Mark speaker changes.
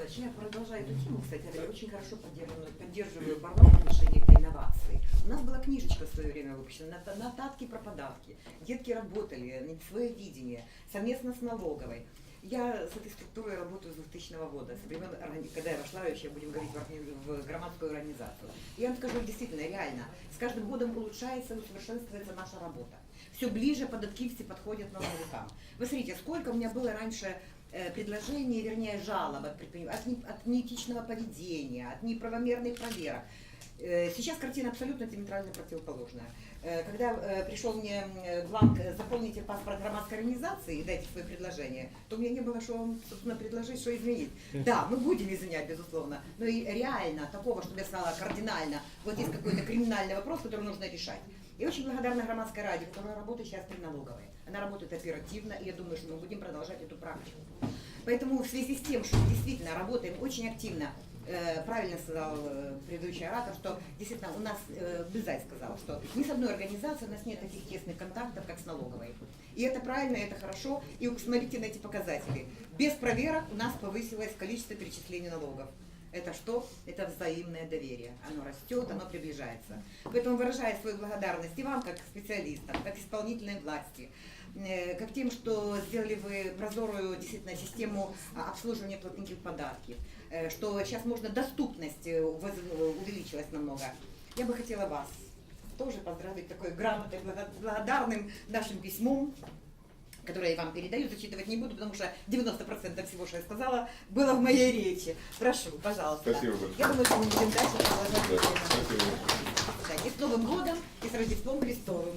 Speaker 1: Иванович, я продолжаю эту тему, кстати, я очень хорошо поддерживаю, поддерживаю Барнаул в отношении этой инновации. У нас была книжечка в свое время выпущена, «Ната- нотатки про податки. Детки работали, свое видение, совместно с налоговой. Я с этой структурой работаю с 2000 года, с времен, когда я вошла вообще, будем говорить, в, громадскую организацию. Я вам скажу, действительно, реально, с каждым годом улучшается, усовершенствуется наша работа. Все ближе податкивцы подходят новым рукам. Вы смотрите, сколько у меня было раньше э, предложений, вернее, жалоб от, от, не- от неэтичного поведения, от неправомерных проверок. Э, Сейчас картина абсолютно диаметрально противоположная. Э, Когда пришел мне бланк «Заполните паспорт громадской организации и дайте свои предложения», то у меня не было, что вам, собственно, предложить, что изменить. Да, мы будем изменять, безусловно, но и реально такого, чтобы я сказала кардинально, вот есть какой-то криминальный вопрос, который нужно решать. И очень благодарна громадской раде, которая работает сейчас при налоговой. Она работает оперативно, и я думаю, что мы будем продолжать эту практику. Поэтому в связи с тем, что действительно работаем очень активно, э, правильно сказал э, предыдущий оратор, что действительно у нас, э, Бызай сказал, что ни с одной организацией у нас нет таких тесных контактов, как с налоговой. И это правильно, это хорошо. И смотрите на эти показатели. Без проверок у нас повысилось количество перечислений налогов. Это что? Это взаимное доверие. Оно растет, оно приближается. Поэтому выражаю свою благодарность и вам, как специалистам, как исполнительной власти, э, как тем, что сделали вы прозорую действительно систему а, обслуживания платников податки, э, что сейчас можно доступность э, увеличилась намного. Я бы хотела вас тоже поздравить такой грамотой, благо- благодарным нашим письмом, которое я вам передаю, зачитывать не буду, потому что 90% всего, что я сказала, было в моей речи. Прошу, пожалуйста.
Speaker 2: Спасибо большое.
Speaker 1: Я думаю, что мы будем дальше продолжать.
Speaker 2: Да, спасибо.
Speaker 1: Да, И с Новым годом, и с Рождеством Христовым.